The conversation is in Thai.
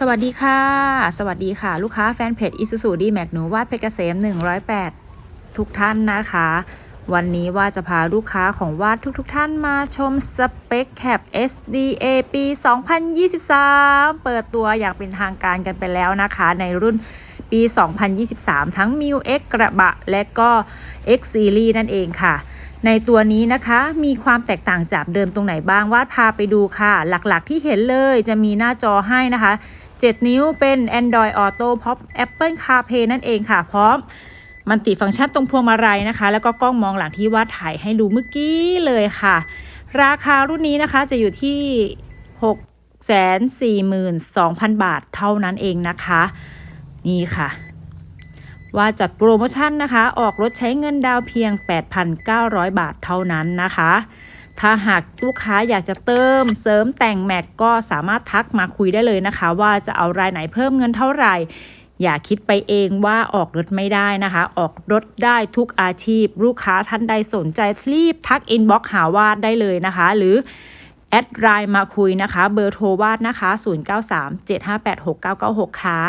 สวัสดีค่ะ สวัสดีค่ะ ลูกค้าแฟนเพจ Isuzu d m a x หนูวาดเพชรเกษม 108 ทุกท่านนะคะ วันนี้ว่าจะพาลูกค้าของวาดทุกๆทท่านมาชมสเปคแคป SDA ปี 2023 เปิดตัวอย่างเป็นทางการกันไปแล้วนะคะ ในรุ่นปี 2023 ทั้ง m i u X กระบะ และก็ X Series นั่นเองค่ะในตัวนี้นะคะมีความแตกต่างจากเดิมตรงไหนบ้างวาดพาไปดูค่ะ หลักๆที่เห็นเลยจะมีหน้าจอให้นะคะ 7 นิ้วเป็น Android Auto พร้อม Apple CarPlay นั่นเองค่ะ พร้อมมันติฟังก์ชันตรงพวงมาลัยนะคะ แล้วก็กล้องมองหลังที่วาดถ่ายให้ดูเมื่อกี้เลยค่ะ ราคารุ่นนี้นะคะจะอยู่ที่ 642,000 บาทเท่านั้นเองนะคะ นี่ค่ะ ว่าจัดโปรโมชั่นนะคะ ออกรถใช้เงินดาวเพียง 8,900 บาทเท่านั้นนะคะ ถ้าหากลูกค้าอยากจะเติมเสริมแต่งแม็กก็สามารถทักมาคุยได้เลยนะคะ ว่าจะเอารายไหนเพิ่มเงินเท่าไหร่ อย่าคิดไปเองว่าออกรถไม่ได้นะคะ ออกรถได้ทุกอาชีพ ลูกค้าท่านใดสนใจรีบทักอินบ็อกหาวาดได้เลยนะคะ หรือแอดไลน์มาคุยนะคะ เบอร์โทรวาดนะคะ 0937586996 ค่ะ